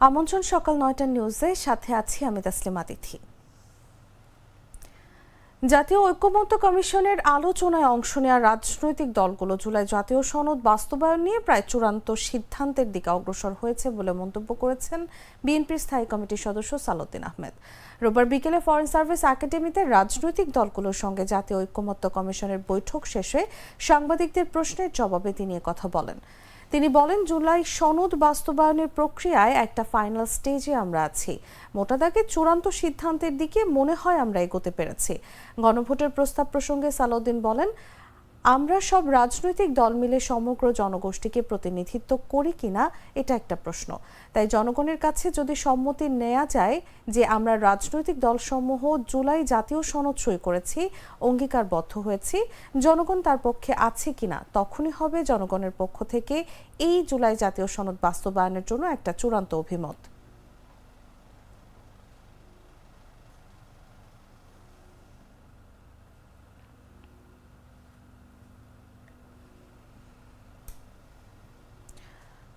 আমন্ত্রণ সকাল নয়টা নিউজে, সাথে আছি আমি তাসলিমা তিথি জাতীয় ঐক্যমত্য কমিশনের আলোচনায় অংশ নেওয়া রাজনৈতিক দলগুলো জুলাই জাতীয় সনদ বাস্তবায়ন নিয়ে প্রায় চূড়ান্ত সিদ্ধান্তের দিকে অগ্রসর হয়েছে বলে মন্তব্য করেছেন বিএনপির স্থায়ী কমিটির সদস্য সালুদ্দিন আহমেদ। রোববার বিকেলে ফরেন সার্ভিস একাডেমিতে রাজনৈতিক দলগুলোর সঙ্গে জাতীয় ঐক্যমত্য কমিশনের বৈঠক শেষে সাংবাদিকদের প্রশ্নের জবাবে তিনি কথা বলেন। তিনি বলেন, জুলাই সনদ বাস্তবায়নের প্রক্রিয়ায় একটা ফাইনাল স্টেজে আমরা আছি। মোটা দাগে চূড়ান্ত সিদ্ধান্তের দিকে মনে হয় আমরা এগোতে পেরেছি। গণভোটের প্রস্তাব প্রসঙ্গে সালাউদ্দিন বলেন আমরা সব রাজনৈতিক দল মিলে সমগ্র জনগোষ্ঠীকে প্রতিনিধিত্ব করি কিনা, এটা একটা প্রশ্ন। তাই জনগণের কাছে যদি সম্মতি নেওয়া যায় যে আমরা রাজনৈতিক দলসমূহ জুলাই জাতীয় সনদ সই করেছি, অঙ্গীকারবদ্ধ হয়েছি, জনগণ তার পক্ষে আছে কিনা, তখনই হবে জনগণের পক্ষ থেকে এই জুলাই জাতীয় সনদ বাস্তবায়নের জন্য একটা চূড়ান্ত অভিমত।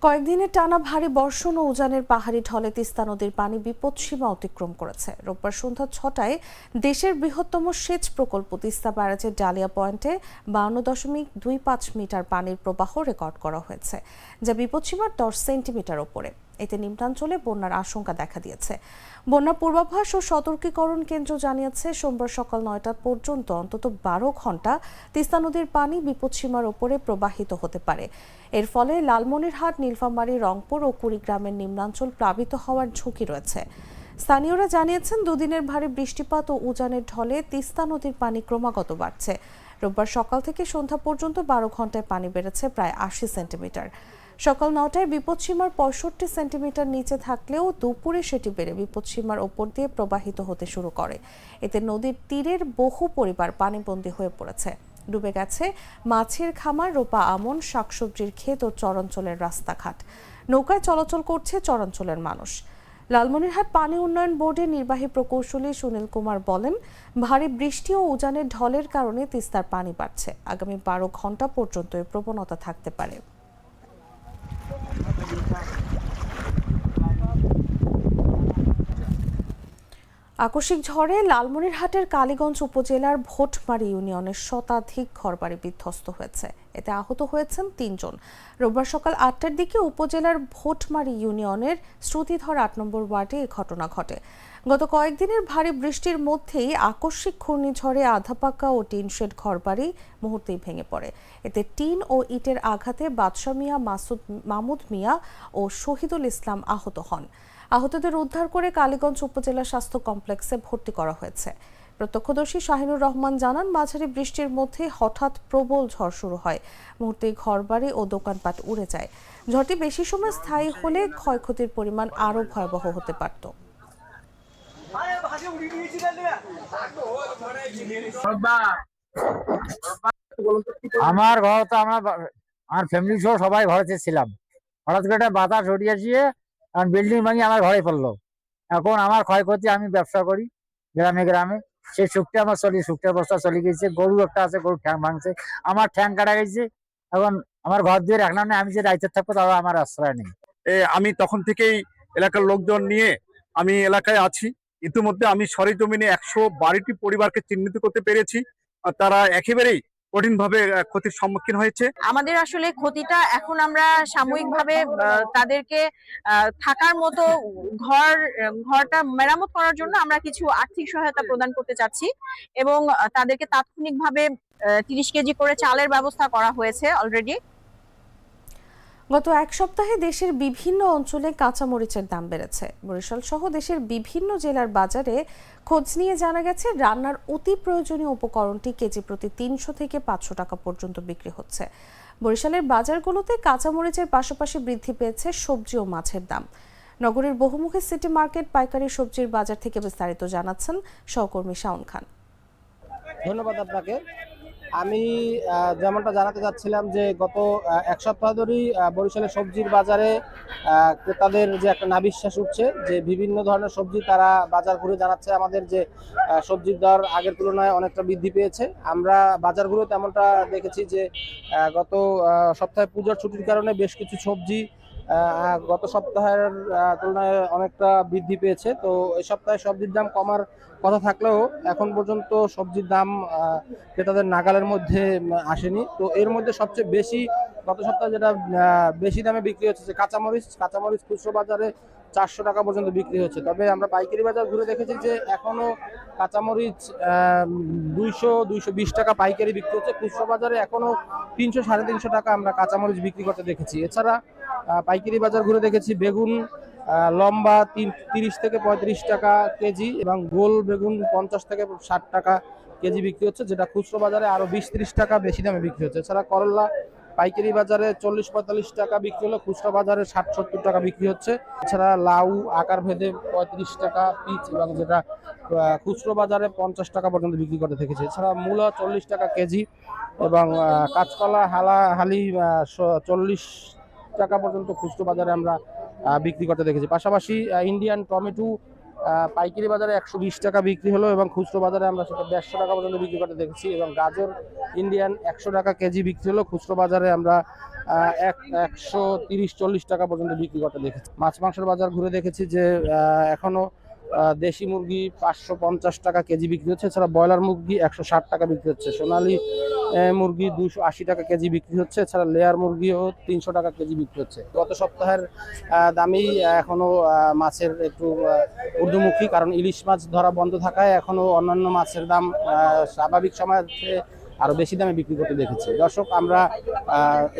কয়েকদিনের টানা ভারী বর্ষণ ও উজানের পাহাড়ি ঢলে তিস্তা নদীর পানি বিপদসীমা অতিক্রম করেছে। রোববার সন্ধ্যা ছটায় দেশের বৃহত্তম সেচ প্রকল্প তিস্তা ব্যারাজের ডালিয়া পয়েন্টে বাউন্ন দশমিক দুই পাঁচ মিটার পানির প্রবাহ রেকর্ড করা হয়েছে, যা বিপদসীমার দশ সেন্টিমিটার ওপরে। এতে নিম্নাঞ্চলে বন্যার আশঙ্কা দেখা দিয়েছে। বন্যা পূর্বাভাস ও সতর্কীকরণ কেন্দ্র জানিয়েছে, সোমবার সকাল নয়টা পর্যন্ত অন্তত বারো ঘণ্টা তিস্তা নদীর পানি বিপদসীমার ওপরে প্রবাহিত হতে পারে। এর ফলে লালমনিরহাট, নীলফামারী, রংপুর ও কুড়িগ্রামের নিম্নাঞ্চল প্লাবিত হওয়ার ঝুঁকি রয়েছে। স্থানীয়রা জানিয়েছেন, দুদিনের ভারী বৃষ্টিপাত ও উজানের ঢলে তিস্তা নদীর পানি ক্রমাগত বাড়ছে। রোববার সকাল থেকে সন্ধ্যা পর্যন্ত বারো ঘন্টায় পানি বেড়েছে প্রায় আশি সেন্টিমিটার। সকাল নটায় বিপদসীমার পঁয়ষট্টি সেন্টিমিটার নিচে থাকলেও দুপুরে সেটি বেড়ে বিপদসীমার ওপর দিয়ে প্রবাহিত হতে শুরু করে। এতে নদীর তীরের বহু পরিবার পানিবন্দী হয়ে পড়েছে। ডুবে গেছে মাছের খামার, রোপা আমন, শাকসবজির ক্ষেত ও চরাঞ্চলের রাস্তাঘাট। নৌকায় চলাচল করছে চরাঞ্চলের মানুষ। লালমনিরহাট পানি উন্নয়ন বোর্ডের নির্বাহী প্রকৌশলী সুনীল কুমার বলেন, ভারী বৃষ্টি ও উজানের ঢলের কারণে তিস্তার পানি বাড়ছে। আগামী বারো ঘণ্টা পর্যন্ত প্রবণতা থাকতে পারে। আকস্মিক ঝড়ে লালমনিরহাটের কালীগঞ্জ উপজেলার ভোটমারি ইউনিয়নের শতাধিক ঘরবাড়ি বিধ্বস্ত হয়েছে। এতে আহত হয়েছেন তিনজন। রোববার সকাল আটটার দিকে উপজেলার ভোটমারি ইউনিয়নের শ্রুতিধর আট নম্বর ওয়ার্ডে এ ঘটনা ঘটে। গত কয়েকদিনের ভারী বৃষ্টির মধ্যেই আকস্মিক ঘূর্ণিঝড়ে আধাপাকা ও টিন শেড ঘরবাড়ি মুহূর্তেই ভেঙে পড়ে। এতে টিন ও ইটের আঘাতে বাদশা মিয়া, মাসুদ, মামুদ মিয়া ও শহীদুল ইসলাম আহত হন। আহতদের উদ্ধার করে কালীগঞ্জ উপজেলা স্বাস্থ্য কমপ্লেক্সে ভর্তি করা হয়েছে। প্রত্যক্ষদর্শী শাহিনুর রহমান জানান, মাঝারি বৃষ্টির মধ্যে হঠাৎ প্রবল ঝড় শুরু হয়। মুহূর্তে ঘরবাড়ি ও দোকানপাট উড়ে যায়। ঝড়টি বেশি সময় স্থায়ী হলে ক্ষয়ক্ষতির পরিমাণ আরও ভয়াবহ হতে পারত। আমার ঘর তো আমরা, আমার ফ্যামিলি সহ সবাই ঘরেতে ছিলাম। হঠাৎ করে একটা বাতাস উঠিয়েছিয়ে এখন বিল্ডিং ভাঙি আমার ঘরে পড়ল। এখন আমার ক্ষয়ক্ষতি আমি ব্যবসা করি, গ্রামে গ্রামে। সেই সুখটা আমার চলি সুখটার বস্তা চলে গেছে গরু একটা আছে, গরু ঠ্যাং ভাঙছে। আমার ঠ্যাং কাটা গেছে, এখন আমার ঘর দিয়ে রাখলাম না আমি যে দায়িত্ব থাকব তাও আমার আশ্রয় নেই। আমি তখন থেকেই এলাকার লোকজন নিয়ে আমি এলাকায় আছি। ইতিমধ্যে আমি সরেজমিনে একশো বারোটি পরিবারকে চিহ্নিত করতে পেরেছি। আর তারা একেবারেই কঠিনভাবে ক্ষতির সম্মুখীন হয়েছে। আমাদের আসলে ক্ষতিটা এখন আমরা সাময়িকভাবে তাদেরকে থাকার মতো ঘর, ঘরটা মেরামত করার জন্য আমরা কিছু আর্থিক সহায়তা প্রদান করতে চাচ্ছি এবং তাদেরকে তাৎক্ষণিকভাবে তিরিশ কেজি করে চালের ব্যবস্থা করা হয়েছে অলরেডি গত এক সপ্তাহে দেশের বিভিন্ন অঞ্চলে কাঁচামরিচের দাম বেড়েছে। বরিশাল সহ দেশের বিভিন্ন জেলার বাজারে খোঁজ নিয়ে জানা গেছে, রান্নার অতি প্রয়োজনীয় উপকরণটি কেজি প্রতি তিনশো থেকে পাঁচশো টাকা পর্যন্ত বিক্রি হচ্ছে। বরিশালের বাজারগুলোতে কাঁচামরিচের পাশাপাশি বৃদ্ধি পেয়েছে সবজি ও মাছের দাম। নগরীর বহুমুখী সিটি মার্কেট পাইকারি সবজির বাজার থেকে বিস্তারিত জানাচ্ছেন সহকর্মী শাওন খান। ধন্যবাদ আপনাকে। আমি যেমনটা জানাতে চাচ্ছিলাম যে গত এক সপ্তাহ ধরেই বরিশালের সবজির বাজারে ক্রেতাদের যে একটা নাবিশ্বাস উঠছে, যে বিভিন্ন ধরনের সবজি তারা বাজার ঘুরে জানাচ্ছে আমাদের যে সবজির দর আগের তুলনায় অনেকটা বৃদ্ধি পেয়েছে। আমরা বাজারগুলো তেমনটা দেখেছি যে গত সপ্তাহে পুজোর ছুটির কারণে বেশ কিছু সবজি গত সপ্তাহের তুলনায় অনেকটা বৃদ্ধি পেয়েছে। তো এই সপ্তাহে সবজির দাম কমার কথা থাকলেও এখন পর্যন্ত সবজির দাম ক্রেতাদের নাগালের মধ্যে আসেনি। তো এর মধ্যে সবচেয়ে বেশি, গত সপ্তাহে যেটা বেশি দামে বিক্রি হচ্ছে যে কাঁচামরিচ। কাঁচামরিচ খুচরো বাজারে চারশো টাকা পর্যন্ত বিক্রি হচ্ছে। তবে আমরা পাইকারি বাজার ঘুরে দেখেছি যে এখনও কাঁচামরিচ দুইশো দুইশো বিশ টাকা পাইকারি বিক্রি হচ্ছে। খুচরো বাজারে এখনও তিনশো, সাড়ে তিনশো টাকা আমরা কাঁচামরিচ বিক্রি করতে দেখেছি। এছাড়া পাইকারি বাজার ঘুরে দেখেছি বেগুন লম্বা তিন, তিরিশ থেকে পঁয়ত্রিশ টাকা কেজি এবং গোল বেগুন পঞ্চাশ থেকে ষাট টাকা কেজি বিক্রি হচ্ছে, যেটা খুচরো বাজারে আরও বিশ টাকা বেশি দামে বিক্রি হচ্ছে। এছাড়া করলা পাইকারি বাজারে চল্লিশ পঁয়তাল্লিশ টাকা বিক্রি হলো, খুচরো বাজারে ষাট সত্তর টাকা বিক্রি হচ্ছে। এছাড়া লাউ, আকার ভেদে পঁয়ত্রিশ টাকা পিচ এবং যেটা খুচরো বাজারে পঞ্চাশ টাকা পর্যন্ত বিক্রি করতে দেখেছি। এছাড়া মূলা চল্লিশ টাকা কেজি এবং কাঁচকলা, হালা, হালি চল্লিশ টাকা পর্যন্ত খুচরো বাজারে আমরা বিক্রি করতে দেখেছি। পাশাপাশি ইন্ডিয়ান টমেটো পাইকারি বাজারে একশো বিশ টাকা বিক্রি হলো এবং খুচরো বাজারে আমরা সেটা দেড়শো টাকা পর্যন্ত বিক্রি করতে দেখেছি এবং গাজর ইন্ডিয়ান একশো টাকা কেজি বিক্রি হলো। খুচরো বাজারে আমরা এক একশো তিরিশ চল্লিশ টাকা পর্যন্ত বিক্রি করতে দেখেছি। মাছ মাংসের বাজার ঘুরে দেখেছি যে আহ, এখনও আহ, দেশি মুরগি পাঁচশো পঞ্চাশ টাকা কেজি বিক্রি হচ্ছে এছাড়া ব্রয়লার মুরগি একশো ষাট টাকা বিক্রি হচ্ছে সোনালী মুরগি দুশো আশি টাকা কেজি বিক্রি হচ্ছে এছাড়া লেয়ার মুরগিও তিনশো টাকা কেজি বিক্রি হচ্ছে। গত সপ্তাহের দামেই আহ, এখনও আহ, মাছের একটু ঊর্ধ্বমুখী কারণ ইলিশ মাছ ধরা বন্ধ থাকায় এখনও অন্যান্য মাছের দাম স্বাভাবিক সময়ের চেয়ে আরও বেশি দামে বিক্রি করতে দেখেছি। দর্শক আমরা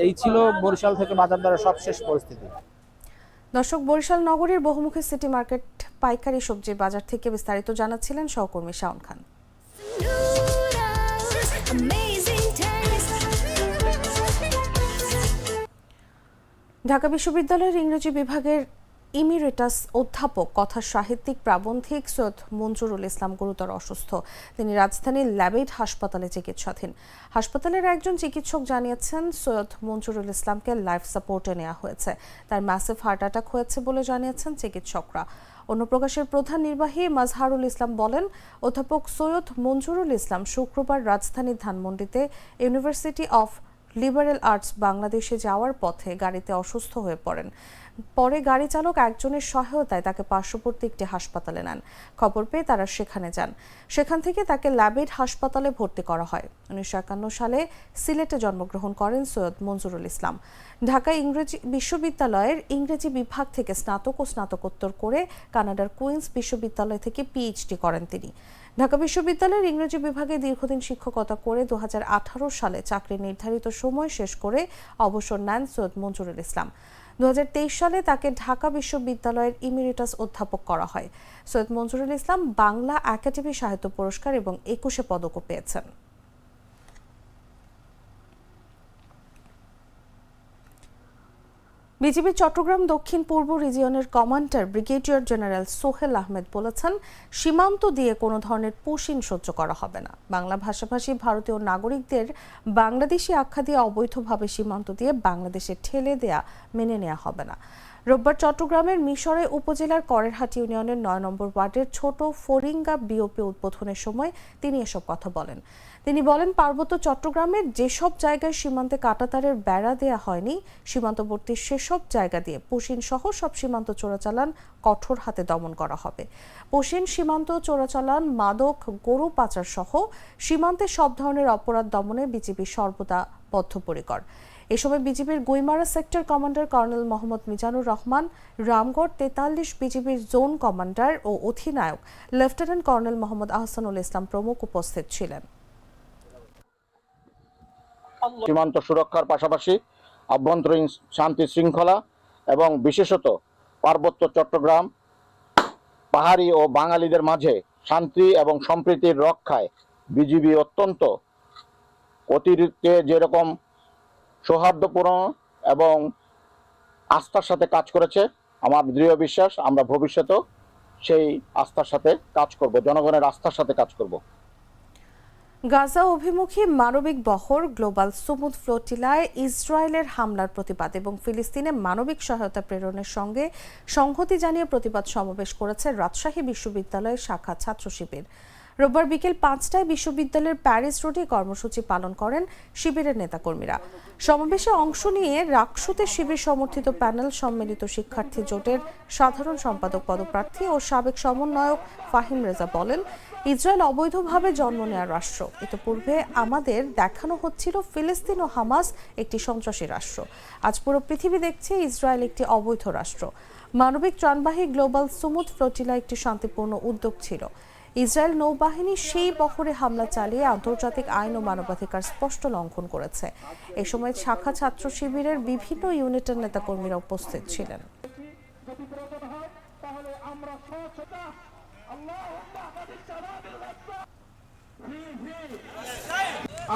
এই ছিল বরিশাল থেকে বাজার দরের সবশেষ পরিস্থিতি। দর্শক, বরিশাল নগরীর বহুমুখী সিটি মার্কেট পাইকারি সবজির বাজার থেকে বিস্তারিত জানাচ্ছিলেন সহকর্মী শাওন খান. ঢাকা বিশ্ববিদ্যালয়ের ইংরেজি বিভাগের ইমিরেটাস অধ্যাপক, কথা সাহিত্যিক প্রাবন্ধিক সৈয়দ মঞ্জুরুল ইসলাম গুরুতর অসুস্থ। তিনি রাজধানীর ল্যাবেড হাসপাতালে চিকিৎসাধীন। হাসপাতালের একজন চিকিৎসক জানিয়েছেন, সৈয়দ মঞ্জুরুল ইসলামকে লাইফ সাপোর্টে নেওয়া হয়েছে। তার ম্যাসিভ হার্ট অ্যাটাক হয়েছে বলে জানিয়েছেন চিকিৎসকরা। অন্য প্রকাশের প্রধান নির্বাহী মাজহারুল ইসলাম বলেন, অধ্যাপক সৈয়দ মঞ্জুরুল ইসলাম শুক্রবার রাজধানীর ধানমন্ডিতে ইউনিভার্সিটি অফ লিবারেল আর্টস বাংলাদেশে যাওয়ার পথে গাড়িতে অসুস্থ হয়ে পড়েন। পরে গাড়ি চালক একজনের সহায়তায় তাকে পার্শ্ববর্তী একটি হাসপাতালে নেন। খবর পেয়ে তারা সেখানে যান। সেখান থেকে তাকে ল্যাবেড হাসপাতালে ভর্তি করা হয়। উনিশশো একান্ন সালে সিলেটে জন্মগ্রহণ করেন সৈয়দ মঞ্জুরুল ইসলাম। ঢাকা ইংরেজি বিশ্ববিদ্যালয়ের ইংরেজি বিভাগ থেকে স্নাতক ও স্নাতকোত্তর করে কানাডার কুইন্স বিশ্ববিদ্যালয় থেকে পিএইচডি করেন তিনি। ঢাকা বিশ্ববিদ্যালয়ের ইংরেজি বিভাগে দীর্ঘদিন শিক্ষকতা করে দু হাজার আঠারো সালে চাকরির নির্ধারিত সময় শেষ করে অবসর নেন সৈয়দ মঞ্জুরুল ইসলাম। দু হাজার তেইশ সালে তাকে ঢাকা বিশ্ববিদ্যালয়ের ইমিরেটাস অধ্যাপক করা হয়। সৈয়দ মঞ্জুরুল ইসলাম বাংলা একাডেমি সাহিত্য পুরস্কার এবং একুশে পদকও পেয়েছেন। বিজিবি চট্টগ্রাম দক্ষিণ পূর্ব রিজিয়নের commander brigadier general Sohel Ahmed বলেছেন, সীমান্ত দিয়ে কোনো ধরনের পুশিন সহ্য করা হবে না। বাংলা ভাষাভাষী ভারতীয় নাগরিকদের বাংলাদেশি আখ্যা দিয়ে অবৈধভাবে সীমান্ত দিয়ে বাংলাদেশে ঠেলে দেয়া মেনে নেওয়া হবে না। রোববার চট্টগ্রামের মিশরে উপজেলার করেরহাট ইউনিয়নের নয় নম্বর ওয়ার্ডের ছোট ফরিঙ্গা বিওপি উদ্বোধনের সময় তিনি এসব কথা বলেন। তিনি বলেন, পার্বত্য চট্টগ্রামের যেসব জায়গায় সীমান্তে কাটাতারের বেড়া দেয়া হয়নি, সীমান্তবর্তী সেসব জায়গা দিয়ে পুশিন সহ সব সীমান্ত চোরাচালান কঠোর হাতে দমন করা হবে। পুশিন সীমান্ত চোরাচালান, মাদক, গরু পাচার সহ সীমান্তে সব ধরনের অপরাধ দমনে বিজেপি সর্বদা বদ্ধপরিকর। এ সময় বিজেপির Guimara sector commander colonel Mohammad Mizanur Rahman, Ramgarh তেতাল্লিশ বিজিবির জোন কমান্ডার ও অধিনায়ক লেফটেন্যান্ট কর্নেল মোহাম্মদ আহসানুল ইসলাম প্রমুখ উপস্থিত ছিলেন। সীমান্ত সুরক্ষার পাশাপাশি আভ্যন্তরীণ শান্তি শৃঙ্খলা এবং বিশেষত পার্বত্য চট্টগ্রাম পাহাড়ি ও বাঙালিদের মাঝে শান্তি এবং সম্প্রীতির রক্ষায় বিজিবি অত্যন্ত অতিরিক্ত যেরকম সৌহার্দ্যপূর্ণ এবং আস্থার সাথে কাজ করেছে, আমার দৃঢ় বিশ্বাস, আমরা ভবিষ্যতেও সেই আস্থার সাথে কাজ করব, জনগণের আস্থার সাথে কাজ করব। গাজা অভিমুখী মানবিক বহর গ্লোবাল সুমুদ ফ্লোটিলায় ইসরায়েলের হামলার প্রতিবাদ এবং ফিলিস্তিনে মানবিক সহায়তা প্রেরণের সঙ্গে সংহতি জানিয়ে প্রতিবাদ সমাবেশ করেছে রাজশাহী বিশ্ববিদ্যালয়ের শাখা ছাত্র শিবির। রোববার বিকেল পাঁচটায় বিশ্ববিদ্যালয়ের প্যারিস রোডে কর্মসূচি পালন করেন শিবিরের নেতাকর্মীরা। সমাবেশে অংশ নিয়ে রাকসুতে শিবির সমর্থিত প্যানেল সম্মিলিত শিক্ষার্থী জোটের সাধারণ সম্পাদক পদপ্রার্থী ও সাবেক সমন্বয়ক ফাহিম রেজা বলেন ইসরায়েল অবৈধভাবে জন্ম নেওয়ার রাষ্ট্র। ইতিপূর্বে আমাদের দেখানো হচ্ছিল ফিলিস্তিন ও হামাস একটি সন্ত্রাসী রাষ্ট্র। আজ পুরো পৃথিবী দেখছে ইসরায়েল একটি অবৈধ রাষ্ট্র। মানবিক ত্রাণবাহী গ্লোবাল সুমুদ ফ্লোটিলা একটি শান্তিপূর্ণ উদ্যোগ ছিল। ইসরায়েল নৌবাহিনী সেই বহরে হামলা চালিয়ে আন্তর্জাতিক আইন ও মানবাধিকার স্পষ্ট লঙ্ঘন করেছে। এ সময় শাখা ছাত্র শিবিরের বিভিন্ন ইউনিটের নেতাকর্মীরা উপস্থিত ছিলেন।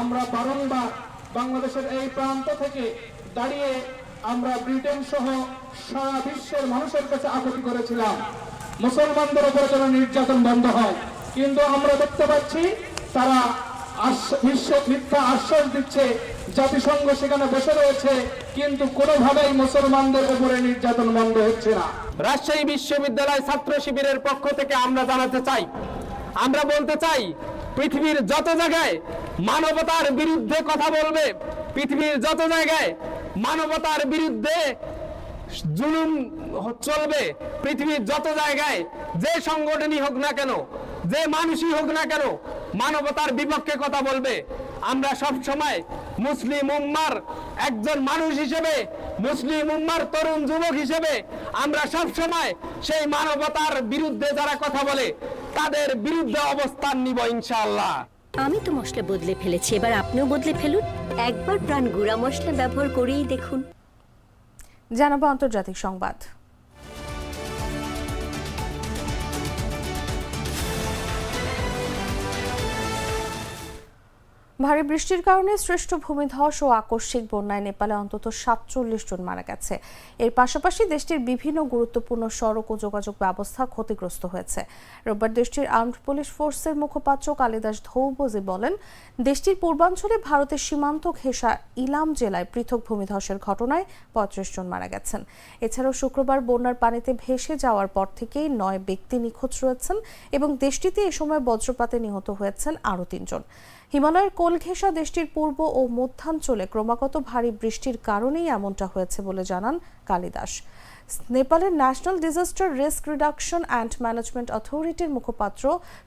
আমরা বারংবার বাংলাদেশের এই প্রান্ত থেকে দাঁড়িয়ে আমরা ব্রিটেন সহ সারা বিশ্বের মানুষের কাছে আকুতি করেছিলাম। মুসলমানদের উপরে যেন নির্যাতন বন্ধ হয়। কিন্তু আমরা দেখতে পাচ্ছি, তারা বিশ্ব মিথ্যা আশ্বাস দিচ্ছে, জাতিসংঘ সেখানে বসে রয়েছে, কিন্তু কোনোভাবেই মুসলমানদের উপরে নির্যাতন বন্ধ হচ্ছে না। রাজশাহী বিশ্ববিদ্যালয় ছাত্র শিবিরের পক্ষ থেকে আমরা জানাতে চাই, আমরা বলতে চাই, পৃথিবীর যত জায়গায় মানবতার বিরুদ্ধে কথা বলবে, পৃথিবীর যত জায়গায় মানবতার বিরুদ্ধে জুলুম চলবে, পৃথিবীর যত জায়গায় যে সংগঠনই হোক না কেন, যে মানুষই হোক না কেন মানবতার বিপক্ষে কথা বলবে, আমরা সব সময় মুসলিম উম্মার একজন মানুষ হিসেবে মুসলিম উম্মার তরুণ যুবক হিসেবে আমরা সব সময় সেই মানবতার বিরুদ্ধে যারা কথা বলে তাদের বিরুদ্ধে অবস্থান নিব ইনশাআল্লাহ। আমি তো মশলা বদলে ফেলেছি এবার আপনিও বদলে ফেলুন। একবার প্রাণ গুঁড়া মশলা ব্যবহার করেই দেখুন। জানাব আন্তর্জাতিক সংবাদ। ভারী বৃষ্টির কারণে সৃষ্ট ভূমিধস ও আকস্মিক বন্যায় নেপালে অন্তত সাতচল্লিশ জন মারা গেছে। এর পাশাপাশি দেশটির বিভিন্ন গুরুত্বপূর্ণ সড়ক ও যোগাযোগ ব্যবস্থা ক্ষতিগ্রস্ত হয়েছে। রোববার দেশটির আর্মড পুলিশ ফোর্সের মুখপাত্র কালিদাস ধৌবজে বলেন, দেশটির পূর্বাঞ্চলে ভারতের সীমান্ত ঘেঁষা ইলাম জেলায় পৃথক ভূমিধসের ঘটনায় পঁয়ত্রিশ জন মারা গেছেন। এছাড়াও শুক্রবার বন্যার পানিতে ভেসে যাওয়ার পর থেকেই নয় ব্যক্তি নিখোঁজ রয়েছেন এবং দেশটিতে এ সময় বজ্রপাতে নিহত হয়েছেন আরও তিনজন। হিমালয়ের কোলঘেঁষা দেশটির পূর্ব ও মধ্যাঞ্চলে ক্রমাগত ভারী বৃষ্টির কারণেই এমনটা হয়েছে বলে জানান কালিদাস। নেপালের national disaster risk reduction and management অথরিটির মুখপাত্র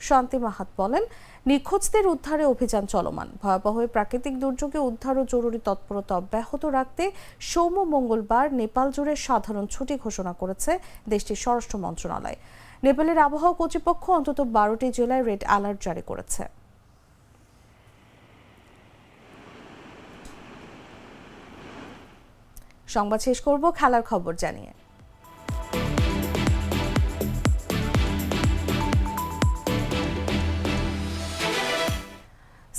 শান্তি মাহাত বলেন, নিখোঁজদের উদ্ধারে অভিযান চলমান। ভয়াবহ প্রাকৃতিক দুর্যোগে উদ্ধার ও জরুরি তৎপরতা অব্যাহত রাখতে সৌম মঙ্গলবার নেপাল জুড়ে সাধারণ ছুটি ঘোষণা করেছে দেশটির স্বরাষ্ট্র মন্ত্রণালয়। নেপালের আবহাওয়া কর্তৃপক্ষ অন্তত বারোটি জেলায় রেড অ্যালার্ট জারি করেছে। সংবাদ শেষ করব, খেলার খবর জানিয়ে।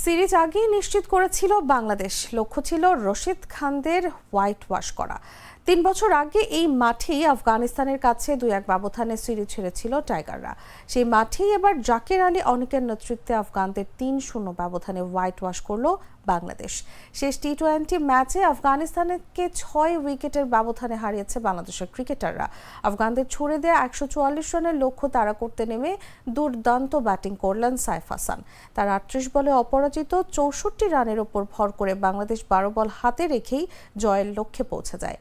সিরিজ আগেই নিশ্চিত করেছিল বাংলাদেশ। লক্ষ্য ছিল রশিদ খানদের হোয়াইট ওয়াশ করা। তিন বছর আগে এই মাঠেই আফগানিস্তানের কাছে দুই এক ব্যবধানে সিরিজ ছেড়েছিল টাইগাররা। সেই মাঠেই এবার জাকির আলী অনেকের নেতৃত্বে আফগানদের তিন শূন্য ব্যবধানে হোয়াইট ওয়াশ করল বাংলাদেশ। শেষ টি টোয়েন্টি ম্যাচে আফগানিস্তানকে ছয় উইকেটের ব্যবধানে হারিয়েছে বাংলাদেশের ক্রিকেটাররা। আফগানদের ছুড়ে দেয়া একশো চুয়াল্লিশ রানের লক্ষ্য তাড়া করতে নেমে দুর্দান্ত ব্যাটিং করলেন সাইফ হাসান। তার আটত্রিশ বলে অপরাজিত চৌষট্টি রানের ওপর ভর করে বাংলাদেশ বারো বল হাতে রেখেই জয়ের লক্ষ্যে পৌঁছে যায়।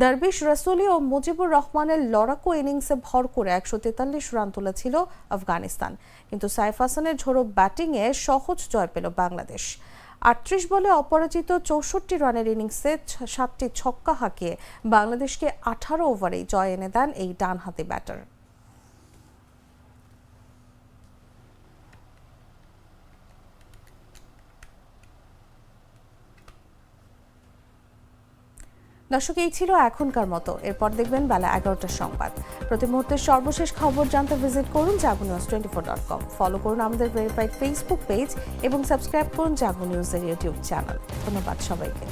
দারবিশ রসুলি ও মুজিবুর রহমানের লড়াকু ইনিংসে ভর করে একশো তেতাল্লিশ রান তুলেছিল আফগানিস্তান। কিন্তু সাইফ হাসানের ঝোড়ো ব্যাটিংয়ে সহজ জয় পেল বাংলাদেশ। আটত্রিশ বলে অপরাজিত চৌষট্টি রানের ইনিংসে সাতটি ছক্কা হাঁকিয়ে বাংলাদেশকে আঠারো ওভারেই জয় এনে দেন এই ডানহাতি ব্যাটার। দর্শক, এই ছিল এখনকার মতো। এরপর দেখবেন বেলা এগারোটার সংবাদ। প্রতি মুহূর্তের সর্বশেষ খবর জানতে ভিজিট করুন Jago news twenty four dot com follow করুন আমাদের ভেরিফাইড ফেসবুক পেজ এবং সাবস্ক্রাইব করুন জাগো নিউজের ইউটিউব চ্যানেল ধন্যবাদ সবাইকে।